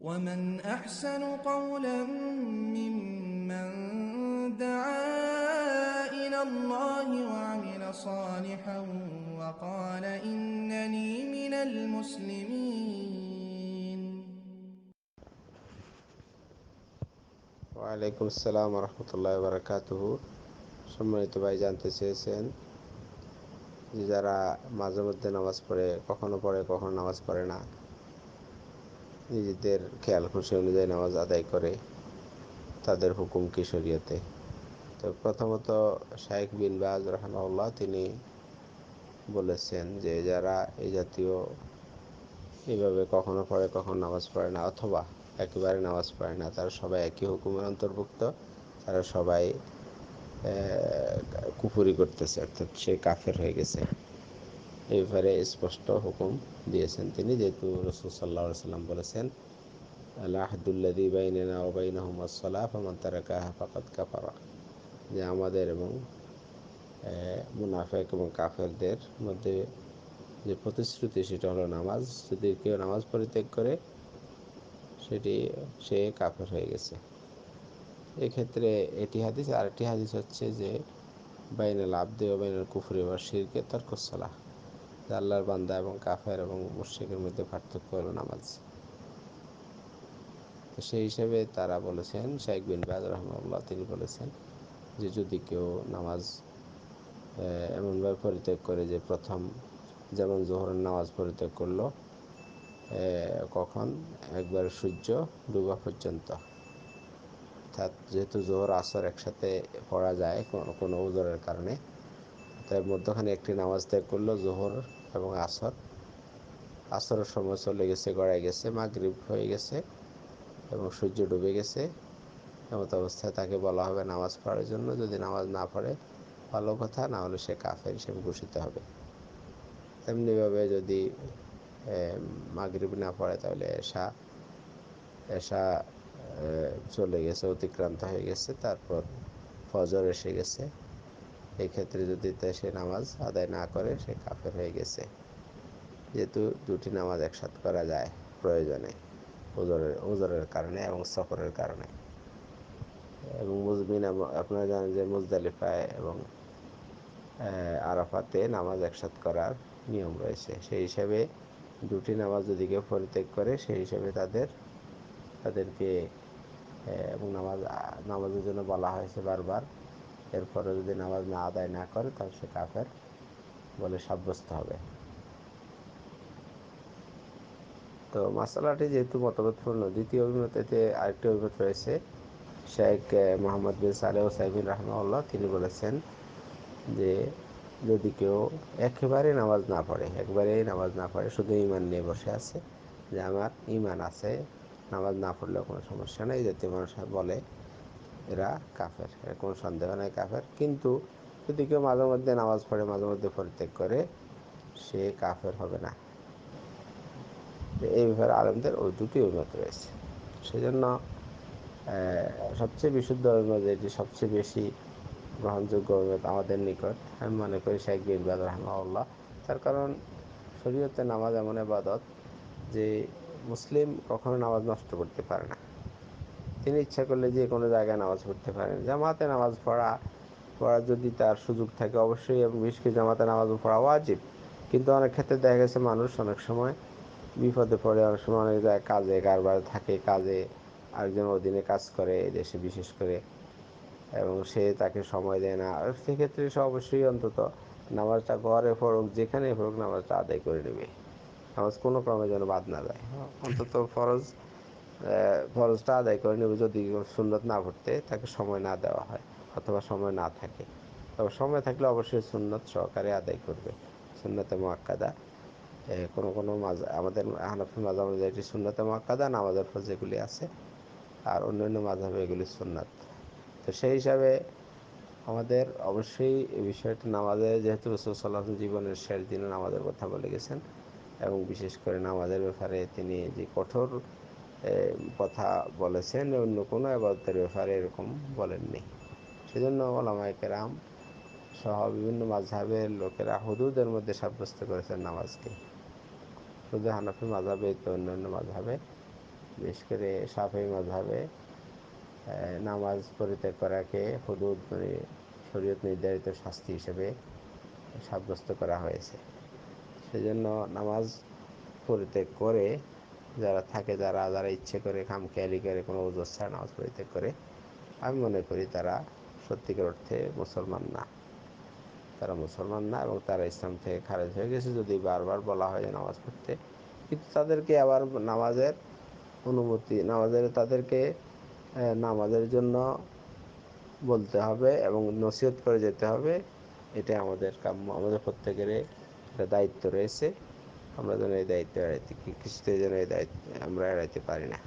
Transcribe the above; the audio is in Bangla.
ومن أحسن قولا ممن دعا إلى الله وعمل صالحا وقال إنني من المسلمين ওয়ালাইকুম আসসালাম রহমতুল্লাহ বারকাতুহ সম্মানিত ভাই জানতে চেয়েছেন যে যারা মাঝে মধ্যে নামাজ পড়ে কখনো পড়ে কখনো নামাজ পড়ে না নিজেদের খেয়াল খুশি অনুযায়ী নামাজ আদায় করে তাদের হুকুম কি শরীয়তে? তো প্রথমত শাইখ বিন বাজ রহমাউল্লাহ তিনি বলেছেন যে যারা এই জাতীয় এইভাবে কখনো পড়ে, কখনো নামাজ পড়ে না, অথবা একেবারে নামাজ পড়ে না, তারা সবাই একই হুকুমের অন্তর্ভুক্ত, তারা সবাই কুফুরি করতেছে, অর্থাৎ সে কাফের হয়ে গেছে। এই ব্যাপারে স্পষ্ট হুকুম দিয়েছেন তিনি, যেহেতু রসুল সাল্লা সাল্লাম বলেছেন আল্লাহাদুল্লাদি বাইনা ওবাইন আহমদ সাল্লাহ ফমান তারাকা ফাকাত কাফারা। যে আমাদের এবং মুনাফেক এবং কাফেরদের মধ্যে যে প্রতিশ্রুতি, সেটা হলো নামাজ। যদি কেউ নামাজ পরিত্যাগ করে, সেটি, সে কাফের হয়ে গেছে। এক্ষেত্রে এটি হাদিস, আরেকটি হাদিস হচ্ছে যে, বাইনাল আব্দে ও বাইনাল কুফরি বা শিরকে তর্কসলা আল্লাহর বান্দা এবং কাফের এবং মুর্শিকের মধ্যে পার্থক্য হলো নামাজ। তো সেই হিসেবে তারা বলেছেন শাইক বিন বাজ রহমাল্লাহ তিনি বলেছেন যে যদি কেউ নামাজ এমনভাবে পরিত্যাগ করে যে প্রথম যেমন জোহরের নামাজ পরিত্যাগ করল কখন? একবার সূর্য ডুবা পর্যন্ত। অর্থাৎ যেহেতু জোহর, আসর একসাথে পড়া যায় কোনো কোনো উজরের কারণে, তাই মধ্যখানে একটি নামাজ ত্যাগ করল, জোহর এবং আসর। আসরের সময় চলে গেছে, গড়ায় গেছে, মাগরীব হয়ে গেছে এবং সূর্য ডুবে গেছে। এমত অবস্থায় তাকে বলা হবে নামাজ পড়ার জন্য। যদি নামাজ না পড়ে, ভালো কথা, না হলে সে কাফের হিসেবে ঘোষিত হবে। তেমনিভাবে যদি মাগরীব না পড়ে, তাহলে এসা এসা চলে গেছে, অতিক্রান্ত হয়ে গেছে। তারপর ফজর এসে গেছে। এই ক্ষেত্রে যদি সে নামাজ আদায় না করে, সে কাফের হয়ে গেছে। যেহেতু দুটি নামাজ একসাথ করা যায় প্রয়োজনে, ওজরের ওজরের কারণে এবং সফরের কারণে। এবং মুজমিন আপনারা জানেন যে মুজদালিফায় এবং আরাফাতে নামাজ একসাথ করার নিয়ম রয়েছে। সেই হিসাবে দুটি নামাজ যদি কেউ পরিত্যাগ করে, সেই হিসাবে তাদের, তাদেরকে এবং নামাজ, নামাজের জন্য বলা হয়েছে বারবার এরপরে যদি নামাজ না আদায় না করে, তাহলে সে কাফের বলে সাব্যস্ত হবে। তো মশালাটি যেহেতু মতবোধপূর্ণ দ্বিতীয় অভিমতেতে আরেকটি অভিমত রয়েছে। শেখ মোহাম্মদ বিন সালেহ সাইবিন রহমাউল্লাহ তিনি বলেছেন যে, যদি কেউ একেবারে নামাজ না পড়ে একবারেই নামাজ না পড়ে, শুধু ইমান নিয়ে বসে আছে, যে আমার ইমান আছে, নামাজ না পড়লেও কোনো সমস্যা নেই, যাতে মানুষ বলে এরা কাফের, এর কোনো সন্দেহ নেই কাফের। কিন্তু যদি কেউ মাঝে মধ্যে নামাজ পড়ে, মাঝে মধ্যে পরিত্যাগ করে, সে কাফের হবে না। এই ব্যাপারে আলমদের ওই দুটি অভিমত রয়েছে। সেজন্য সবচেয়ে বিশুদ্ধ অভিমত, এটি সবচেয়ে বেশি গ্রহণযোগ্য অভিমত আমাদের নিকট, আমি মনে করি শেখ বিনবাদ রহমাউল্লাহ তার কারণ, শরীয়তে নামাজ এমন এবাদত যে, মুসলিম কখনো নামাজ নষ্ট করতে পারে না। তিনি ইচ্ছা করলে যে কোনো জায়গায় নামাজ পড়তে পারেন। জামাতে নামাজ পড়া, পড়ার যদি তার সুযোগ থাকে অবশ্যই করে জামাতে নামাজ পড়া ওয়াজিব। কিন্তু অনেক ক্ষেত্রে দেখা গেছে মানুষ অনেক সময় বিপদে পড়ে, অনেক সময় অনেক জায়গায় কাজে, কারবার থাকে, কাজে আরেকজন অধীনে কাজ করে দেশে বিশেষ করে এবং সে তাকে সময় দেয় না। সেক্ষেত্রে সে অবশ্যই অন্তত নামাজটা ঘরে পড়ুক যেখানে পড়ুক নামাজটা আদায় করে নেবে। নামাজ কোনো ক্রমে যেন বাদ না যায় অন্তত ফরজ ফরজটা আদায় করে নেবে যদি সুন্নত না পড়তে তাকে সময় না দেওয়া হয় অথবা সময় না থাকে। তবে সময় থাকলে অবশ্যই সুন্নত সহকারে আদায় করবে। সুন্নতে মোয়াক্কাদা কোনো কোনো মাঝ আমাদের হানাফি মাঝা অনুযায়ী এটি সুন্নতে মোয়াক্কাদা, নামাজের ফর যেগুলি আছে। আর অন্যান্য মাঝাবে এগুলি সুন্নাত। তো সেই হিসাবে আমাদের অবশ্যই এই বিষয়টি নামাজে, যেহেতু রসুল সাল্লাহ জীবনের শেষ দিনে নামাজের কথা বলে গেছেন এবং বিশেষ করে নামাজের ব্যাপারে তিনি যে কঠোর কথা বলেছেন, অন্য কোনো আবাদতের ব্যাপারে এরকম বলেননি। সেজন্য ওলামায়কে রাম সহ বিভিন্ন মাঝহের লোকেরা হুদুদের মধ্যে সাব্যস্ত করেছেন নামাজকে। শুধু হানাফি মাঝাবে তো অন্যান্য মাঝাবে বিশেষ করে সাফি মাঝাবে নামাজ পরিত্যাগ করাকে হুদুদ মানে শরীয়ত নির্ধারিত শাস্তি হিসেবে সাব্যস্ত করা হয়েছে। সেজন্য নামাজ পরিত্যাগ করে যারা থাকে, যারা যারা ইচ্ছে করে খাম খামখেয়ালি করে, কোনো ওজোর ছাড়া, নামাজ পরিত্যাগ করে, আমি মনে করি তারা সত্যিকার অর্থে মুসলমান না। তারা মুসলমান না এবং তারা ইসলাম থেকে খারেজ হয়ে গেছে। যদি বারবার বলা হয় নামাজ পড়তে, কিন্তু তাদেরকে আবার নামাজের অনুমতি, নামাজের, তাদেরকে নামাজের জন্য বলতে হবে এবং নসিহত করে যেতে হবে। এটা আমাদের কাম্য, আমাদের প্রত্যেকের একটা দায়িত্ব রয়েছে। আমরা যেন এই দায়িত্ব এড়াইতে কৃষিতে যেন এই দায়িত্ব আমরা এড়াইতে পারি না।